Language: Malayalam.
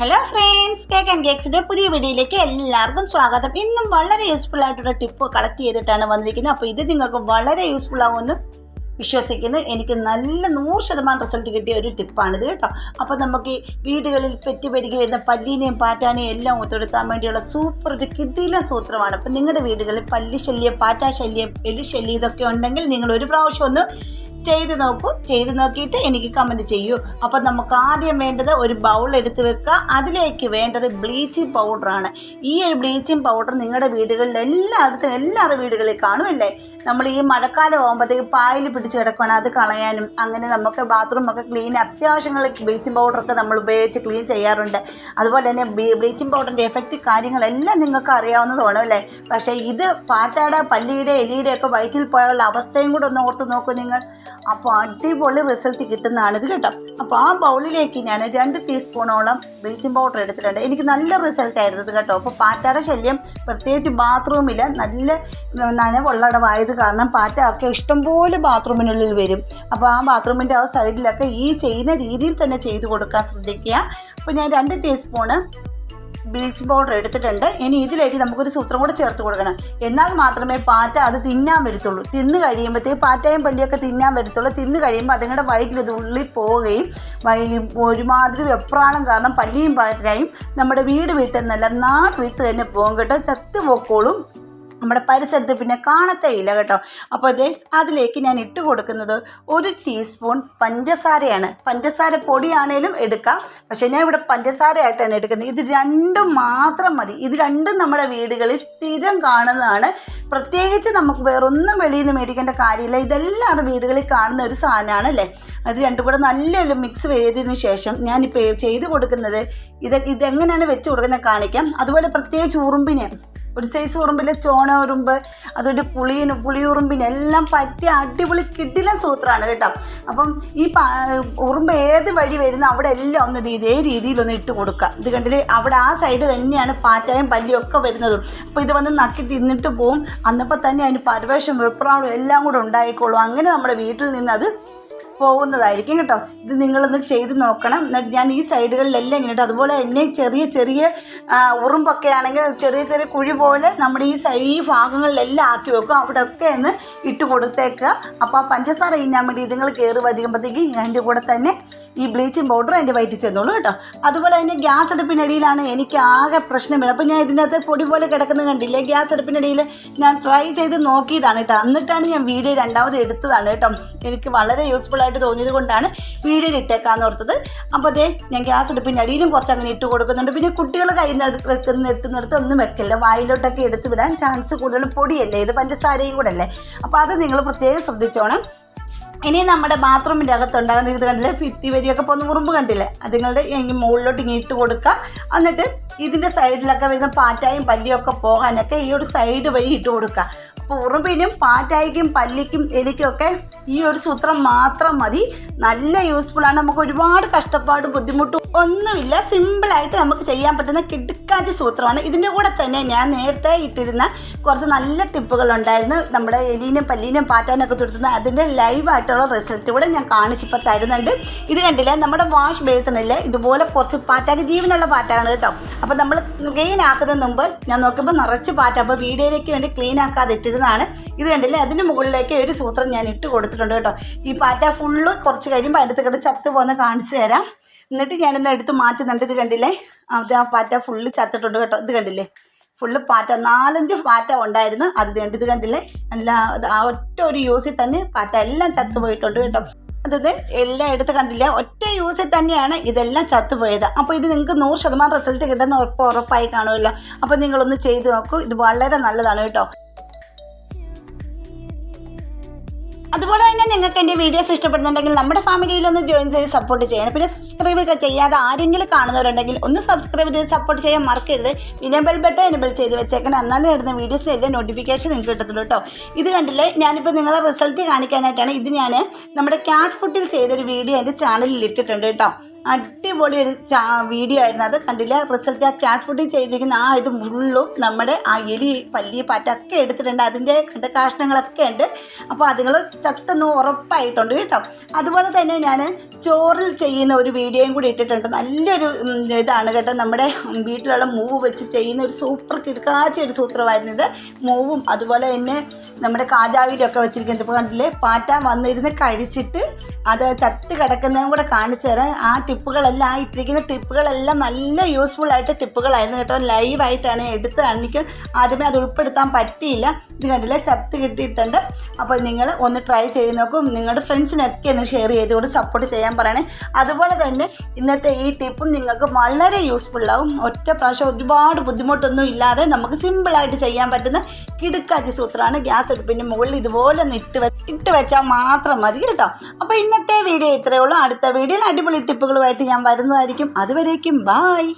ഹലോ ഫ്രണ്ട്സ് കേക്ക് ആൻഡ് കേക്സിന്റെ പുതിയ വീഡിയോയിലേക്ക് എല്ലാവർക്കും സ്വാഗതം. ഇന്നും വളരെ യൂസ്ഫുൾ ആയിട്ടുള്ള ടിപ്പ് കളക്ട് ചെയ്തിട്ടാണ് വന്നിരിക്കുന്നത്. അപ്പോൾ ഇത് നിങ്ങൾക്ക് വളരെ യൂസ്ഫുൾ ആവുമെന്ന് വിശ്വസിക്കുന്നു. എനിക്ക് നല്ല നൂറ് ശതമാനം റിസൾട്ട് കിട്ടിയ ഒരു ടിപ്പാണിത് കേട്ടോ. അപ്പോൾ നമുക്ക് വീടുകളിൽ പെറ്റി പെരുകി വരുന്ന പല്ലിനെയും പാറ്റാനെയും എല്ലാം ഒത്തെടുക്കാൻ വേണ്ടിയുള്ള സൂപ്പർ ഒരു കിടില സൂത്രമാണ്. അപ്പോൾ നിങ്ങളുടെ വീടുകളിൽ പല്ലി ശല്യം പാറ്റാ ശല്യം എലി ശല്യം ഇതൊക്കെ ഉണ്ടെങ്കിൽ നിങ്ങൾ ഒരു പ്രാവശ്യം ഒന്ന് ചെയ്ത് നോക്കൂ. ചെയ്ത് നോക്കിയിട്ട് എനിക്ക് കമന്റ് ചെയ്യൂ. അപ്പോൾ നമുക്ക് ആദ്യം വേണ്ടത് ഒരു ബൗൾ എടുത്ത് വെക്കുക. അതിലേക്ക് വേണ്ടത് ബ്ലീച്ചിങ് പൗഡറാണ് ഈ ഒരു ബ്ലീച്ചിങ് പൗഡർ നിങ്ങളുടെ വീടുകളിൽ എല്ലായിടത്തും എല്ലാവരുടെ വീടുകളിൽ കാണുമല്ലേ നമ്മൾ ഈ മഴക്കാലം ആകുമ്പോഴത്തേക്ക് പായൽ പിടിച്ച് കിടക്കുകയാണ് അത് കളയാനും അങ്ങനെ നമുക്ക് ബാത്റൂം ഒക്കെ ക്ലീൻ അത്യാവശ്യങ്ങളിൽ ബ്ലീച്ചിങ് പൗഡറൊക്കെ നമ്മൾ ഉപയോഗിച്ച് ക്ലീൻ ചെയ്യാറുണ്ട്. അതുപോലെ തന്നെ ബ്ലീച്ചിങ് പൗഡറിന്റെ എഫക്റ്റ് കാര്യങ്ങളെല്ലാം നിങ്ങൾക്ക് അറിയാവുന്നതാണ് അല്ലേ? പക്ഷേ ഇത് പാറ്റയുടെ പല്ലിയുടെ എലിയുടെ ഒക്കെ വയറ്റിൽ പോയുള്ള അവസ്ഥയും കൂടെ ഒന്ന് ഓർത്ത് നോക്കൂ നിങ്ങൾ. അപ്പോൾ അടിപൊളി റിസൾട്ട് കിട്ടുന്നതാണ് ഇത് കേട്ടോ. അപ്പോൾ ആ ബൗളിലേക്ക് ഞാൻ രണ്ട് ടീസ്പൂണോളം ബ്ലീച്ചിങ് പൗഡർ എടുത്തിട്ടുണ്ട്. എനിക്ക് നല്ല റിസൾട്ട് ആയിരുന്നു ഇത് കേട്ടോ. അപ്പോൾ പാറ്റയുടെ ശല്യം പ്രത്യേകിച്ച് ബാത്റൂമിൽ നല്ല നനവുള്ളടവായത് കാരണം പാറ്റ ഒക്കെ ഇഷ്ടംപോലെ ബാത്റൂമിനുള്ളിൽ വരും. അപ്പോൾ ആ ബാത്റൂമിന്റെ ആ സൈഡിലൊക്കെ ഈ ചെയ്യുന്ന രീതിയിൽ തന്നെ ചെയ്ത് കൊടുക്കാൻ ശ്രദ്ധിക്കുക. അപ്പോൾ ഞാൻ രണ്ട് ടീസ്പൂണ് ബ്ലീച്ചിങ് പൗഡർ എടുത്തിട്ടുണ്ട്. ഇനി ഇതിലേക്ക് നമുക്കൊരു സൂത്രം കൂടെ ചേർത്ത് കൊടുക്കണം. എന്നാൽ മാത്രമേ പാറ്റ അത് തിന്നാൻ വരത്തുള്ളൂ. തിന്ന് കഴിയുമ്പോഴത്തേക്ക് പാറ്റയും പല്ലിയൊക്കെ തിന്നാൻ വരത്തുള്ളൂ. തിന്ന് കഴിയുമ്പോൾ അതുങ്ങളുടെ വയറ്റിൽ ഇത് ഉള്ളിൽ പോവുകയും ഒരുമാതിരി വെപ്രാളം കാരണം പല്ലിയും പാറ്റയും നമ്മുടെ വീട് വീട്ടിൽ നിന്നല്ല നാട് വീട്ടിൽ തന്നെ പോകും കേട്ടോ. ചത്തു പോക്കോളും നമ്മുടെ പരിസരത്ത് പിന്നെ കാണത്തേ ഇല്ല കേട്ടോ. അപ്പോൾ ഇത് അതിലേക്ക് ഞാൻ ഇട്ട് കൊടുക്കുന്നത് ഒരു ടീസ്പൂൺ പഞ്ചസാരയാണ്. പഞ്ചസാര പൊടിയാണേലും എടുക്കാം. പക്ഷേ ഞാൻ ഇവിടെ പഞ്ചസാരയായിട്ടാണ് എടുക്കുന്നത്. ഇത് രണ്ടും മാത്രം മതി. ഇത് രണ്ടും നമ്മുടെ വീടുകളിൽ സ്ഥിരം കാണുന്നതാണ്. പ്രത്യേകിച്ച് നമുക്ക് വേറൊന്നും വെളിയിൽ നിന്ന് മേടിക്കേണ്ട കാര്യമില്ല. ഇതെല്ലാവരും വീടുകളിൽ കാണുന്ന ഒരു സാധനമാണ് അല്ലേ? അത് രണ്ടും കൂടെ നല്ലൊരു മിക്സ് ചെയ്തതിന് ശേഷം ഞാനിപ്പോൾ ചെയ്ത് കൊടുക്കുന്നത് ഇത് ഇതെങ്ങനെയാണ് വെച്ച് കൊടുക്കുന്നത് കാണിക്കാം. അതുപോലെ പ്രത്യേകിച്ച് ഉറുമ്പിന് ഒരു സൈസ് ഉറുമ്പിലെ ചോണ ഉറുമ്പ് അതൊരു പുളിയിന് പുളിയുറുമ്പിന് എല്ലാം പറ്റിയ അടിപൊളി കിട്ടില്ല സൂത്രമാണ് കേട്ടോ. അപ്പം ഈ ഉറുമ്പ് ഏത് വഴി വരുന്നോ അവിടെ എല്ലാം ഒന്ന് ഇതേ രീതിയിലൊന്ന് ഇട്ട് കൊടുക്കുക. ഇത് കണ്ടില്ലേ? അവിടെ ആ സൈഡ് തന്നെയാണ് പാറ്റായും പല്ലിയും ഒക്കെ വരുന്നതും. അപ്പോൾ ഇത് വന്ന് നക്കി തിന്നിട്ട് പോവും. അന്നപ്പോൾ തന്നെ അതിന് പരവേഷം വെപ്രാളും എല്ലാം കൂടെ ഉണ്ടായിക്കോളും. അങ്ങനെ നമ്മുടെ വീട്ടിൽ നിന്ന് അത് പോകുന്നതായിരിക്കും കേട്ടോ. ഇത് നിങ്ങളൊന്ന് ചെയ്ത് നോക്കണം. എന്നിട്ട് ഞാൻ ഈ സൈഡുകളിലെല്ലാം ഇങ്ങനെ അതുപോലെ തന്നെ ചെറിയ ചെറിയ ഉറുമ്പൊക്കെ ആണെങ്കിൽ ചെറിയ ചെറിയ കുഴി പോലെ നമ്മുടെ ഈ സൈ ഈ ഭാഗങ്ങളിലെല്ലാം ആക്കി വെക്കും. അവിടെയൊക്കെ ഒന്ന് ഇട്ട് കൊടുത്തേക്കുക. അപ്പോൾ പഞ്ചസാര ഇന്നാൻ വേണ്ടി ഇതുങ്ങൾ കയറി വധിക്കുമ്പോഴത്തേക്ക് അതിന്റെ കൂടെ തന്നെ ഈ ബ്ലീച്ചിങ് പൗഡർ അതിന്റെ വയറ്റിൽ ചെന്നോളൂ കേട്ടോ. അതുപോലെ തന്നെ ഗ്യാസ് അടുപ്പിനടിയിലാണ് എനിക്ക് ആകെ പ്രശ്നം വേണം അപ്പോൾ ഞാൻ ഇതിനകത്ത് പൊടി പോലെ കിടക്കുന്നത് കണ്ടില്ലേ? ഗ്യാസ് അടുപ്പിനടിയിൽ ഞാൻ ട്രൈ ചെയ്ത് നോക്കിയതാണ് കേട്ടോ. എന്നിട്ടാണ് ഞാൻ വീഡിയോ രണ്ടാമത് എടുത്തതാണ് കേട്ടോ. എനിക്ക് വളരെ യൂസ്ഫുൾ ആയിട്ട് തോന്നിയത് കൊണ്ടാണ് വീഡിയോയിൽ ഇട്ടേക്കാന്ന് ഓർത്തത്. അപ്പോൾ അതേ ഞാൻ ഗ്യാസ് അടുപ്പിന്റെ അടിയിലും കുറച്ച് അങ്ങനെ ഇട്ട് കൊടുക്കുന്നുണ്ട്. പിന്നെ കുട്ടികൾ കയ്യിൽ നിന്ന് വെക്കുന്ന എത്തുന്നിടത്ത് ഒന്നും വെക്കില്ല. വായിലോട്ടൊക്കെ എടുത്ത് വിടാൻ ചാൻസ് കൂടുതലും പൊടിയല്ലേ? ഇത് പഞ്ചസാരയും കൂടെ അല്ലേ? അപ്പോൾ അത് നിങ്ങൾ പ്രത്യേകം ശ്രദ്ധിച്ചോണം. ഇനി നമ്മുടെ ബാത്റൂമിന്റെ അകത്തുണ്ടാകുന്ന ഇത് കണ്ടില്ലേ? ഭിത്തി വരിയൊക്കെ പോകുന്ന ഉറുമ്പ് കണ്ടില്ലേ? അതുങ്ങളുടെ മുകളിലോട്ട് ഇങ്ങനെ ഇട്ട് കൊടുക്കുക. എന്നിട്ട് ഇതിന്റെ സൈഡിലൊക്കെ വരുന്ന പാറ്റായും പല്ലിയും ഒക്കെ പോകാനൊക്കെ ഈ ഒരു സൈഡ് വഴി ഇട്ട് കൊടുക്കുക. അപ്പോൾ ഉറുമ്പിനും പാറ്റായിക്കും പല്ലിക്കും എലിക്കും ഒക്കെ ഈ ഒരു സൂത്രം മാത്രം മതി. നല്ല യൂസ്ഫുൾ ആണ്. നമുക്ക് ഒരുപാട് കഷ്ടപ്പാടും ബുദ്ധിമുട്ടും ഒന്നുമില്ല. സിമ്പിളായിട്ട് നമുക്ക് ചെയ്യാൻ പറ്റുന്ന കിടുക്കാച്ച സൂത്രമാണ്. ഇതിന്റെ കൂടെ തന്നെ ഞാൻ നേരത്തെ ഇട്ടിരുന്ന കുറച്ച് നല്ല ടിപ്പുകൾ ഉണ്ടായിരുന്നു. നമ്മുടെ എലീനും പല്ലീനും പാറ്റാനൊക്കെ തുടുത്തുന്ന അതിന്റെ ലൈവായിട്ടുള്ള റിസൾട്ട് കൂടെ ഞാൻ കാണിച്ചിപ്പോൾ തരുന്നുണ്ട്. ഇത് കണ്ടില്ലേ? നമ്മുടെ വാഷ് ബേസിനിൽ ഇതുപോലെ കുറച്ച് പാറ്റാക്ക് ജീവനുള്ള പാറ്റാണ് കേട്ടോ. അപ്പോൾ നമ്മൾ ക്ലീൻ ആക്കുന്നതിന് മുമ്പ് ഞാൻ നോക്കുമ്പോൾ നിറച്ച് പാറ്റ. അപ്പോൾ വീഡിയോയിലേക്ക് വേണ്ടി ക്ലീൻ ആക്കാതെ ഇട്ടിരുന്നതാണ്. ഇത് കണ്ടില്ലേ? അതിന് മുകളിലേക്ക് ഒരു സൂത്രം ഞാൻ ഇട്ട് കൊടുത്തിട്ടുണ്ട് കേട്ടോ. ഈ പാറ്റ ഫുള്ള് കുറച്ച് കഴിയുമ്പോൾ അടുത്ത് കിടന്ന് ചത്ത് പോകുന്ന കാണിച്ചു തരാം. എന്നിട്ട് ഞാനിന്ന് എടുത്ത് മാറ്റുന്നുണ്ട്. ഇത് കണ്ടില്ലേ? അത് ആ പാറ്റ ഫുള്ള് ചത്തിട്ടുണ്ട് കേട്ടോ. ഇത് കണ്ടില്ലേ? ഫുള്ള് പാറ്റ നാലഞ്ച് പാറ്റ ഉണ്ടായിരുന്നു. അത് കണ്ട് ഇത് കണ്ടില്ലേ? അത് ആ ഒറ്റ ഒരു യൂസിൽ തന്നെ പാറ്റ എല്ലാം ചത്തുപോയിട്ടുണ്ട് കേട്ടോ. അതായത് എല്ലാം എടുത്ത് കണ്ടില്ല? ഒറ്റ യൂസിൽ തന്നെയാണ് ഇതെല്ലാം ചത്തുപോയത് അപ്പോൾ ഇത് നിങ്ങൾക്ക് നൂറ് ശതമാനം റിസൾട്ട് കിട്ടുന്ന ഉറപ്പ് ഉറപ്പായി കാണുമല്ലോ. അപ്പോൾ നിങ്ങളൊന്ന് ചെയ്ത് നോക്കൂ. ഇത് വളരെ നല്ലതാണ് കേട്ടോ. അതുപോലെ തന്നെ നിങ്ങൾക്ക് എന്റെ വീഡിയോസ് ഇഷ്ടപ്പെടുന്നുണ്ടെങ്കിൽ നമ്മുടെ ഫാമിലിയിൽ ഒന്ന് ജോയിൻ ചെയ്ത് സപ്പോർട്ട് ചെയ്യണം. പിന്നെ സബ്സ്ക്രൈബ് ഒക്കെ ചെയ്യാതെ ആരെങ്കിലും കാണുന്നവരുണ്ടെങ്കിൽ ഒന്ന് സബ്സ്ക്രൈബ് ചെയ്ത് സപ്പോർട്ട് ചെയ്യാൻ മറക്കരുത്. പിന്നെ ബെൽ ബട്ടൺ എനബിൾ ചെയ്ത് വെച്ചേക്കണം. എന്നാലും ഇടുന്ന വീഡിയോസിലെല്ലാം നോട്ടിഫിക്കേഷൻ നിങ്ങൾക്ക് കിട്ടത്തുള്ളൂ കേട്ടോ. ഇത് കണ്ടില്ലേ? ഞാനിപ്പോൾ നിങ്ങളെ റിസൾട്ട് കാണിക്കാനായിട്ടാണ് ഇത് ഞാൻ നമ്മുടെ ക്യാറ്റ് ഫുഡിൽ ചെയ്തൊരു വീഡിയോ എന്റെ ചാനലിൽ ഇട്ടിട്ടുണ്ട് കേട്ടോ. അടിപൊളി ഒരു വീഡിയോ ആയിരുന്നു. അത് കണ്ടില്ല? റിസൾട്ട് ആ ക്യാറ്റ് ഫുഡിൽ ചെയ്തിരിക്കുന്ന ആ ഇത് മുള്ളും നമ്മുടെ ആ എലി പല്ലി പാറ്റ ഒക്കെ എടുത്തിട്ടുണ്ട്. അതിന്റെ കണ്ട കാഷ്ണങ്ങളൊക്കെ ഉണ്ട്. അപ്പോൾ അതുങ്ങൾ ചത്തെന്ന് ഉറപ്പായിട്ടുണ്ട് കേട്ടോ. അതുപോലെ തന്നെ ഞാൻ ചോറിൽ ചെയ്യുന്ന ഒരു വീഡിയോയും കൂടി ഇട്ടിട്ടുണ്ട്. നല്ലൊരു ഇതാണ് കേട്ടോ. നമ്മുടെ വീട്ടിലുള്ള മൂവ് വെച്ച് ചെയ്യുന്ന ഒരു സൂപ്പർ കിടക്കാച്ച ഒരു സൂത്രമായിരുന്നു ഇത്. മൂവും അതുപോലെ തന്നെ നമ്മുടെ കാജാവിലൊക്കെ വെച്ചിരിക്കുന്ന ഇപ്പോൾ കണ്ടില്ലേ? പാറ്റ വന്നിരുന്ന് കഴിച്ചിട്ട് അത് ചത്ത് കിടക്കുന്നതും കൂടെ കാണിച്ചു തരാം ആ ടിപ്പുകളെല്ലാം ആ ഇട്ടിരിക്കുന്ന ടിപ്പുകളെല്ലാം നല്ല യൂസ്ഫുൾ ആയിട്ട് ടിപ്പുകളായിരുന്നു കേട്ടോ. ലൈവായിട്ടാണ് എടുത്ത് എനിക്ക് ആദ്യമേ അത് ഉൾപ്പെടുത്താൻ പറ്റിയില്ല. ഇത് കണ്ടില്ലേ? ചത്ത് കിട്ടിയിട്ടുണ്ട്. അപ്പോൾ നിങ്ങൾ ഒന്ന് ട്രൈ ചെയ്ത് നോക്കും. നിങ്ങളുടെ ഫ്രണ്ട്സിനൊക്കെ ഒന്ന് ഷെയർ ചെയ്തുകൊണ്ട് സപ്പോർട്ട് ചെയ്യാൻ പറയണേ. അതുപോലെ തന്നെ ഇന്നത്തെ ഈ ടിപ്പും നിങ്ങൾക്ക് വളരെ യൂസ്ഫുൾ ആവും. ഒറ്റ പ്രാവശ്യം ഒരുപാട് ബുദ്ധിമുട്ടൊന്നും ഇല്ലാതെ നമുക്ക് സിമ്പിളായിട്ട് ചെയ്യാൻ പറ്റുന്ന കിടുക്കാച്ചി സൂത്രമാണ് ഗ്യാസ് അടുപ്പിന്റെ മുകളിൽ ഇതുപോലെ ഇട്ട് വെ ഇട്ട് വെച്ചാൽ മാത്രം മതി കേട്ടോ. അപ്പോൾ ഇന്നത്തെ വീഡിയോ ഇത്രയേ ഉള്ളൂ. അടുത്ത വീഡിയോയിൽ അടിപൊളി ടിപ്പുകളുമായിട്ട് ഞാൻ വരുന്നതായിരിക്കും. അതുവരേക്കും ബായ്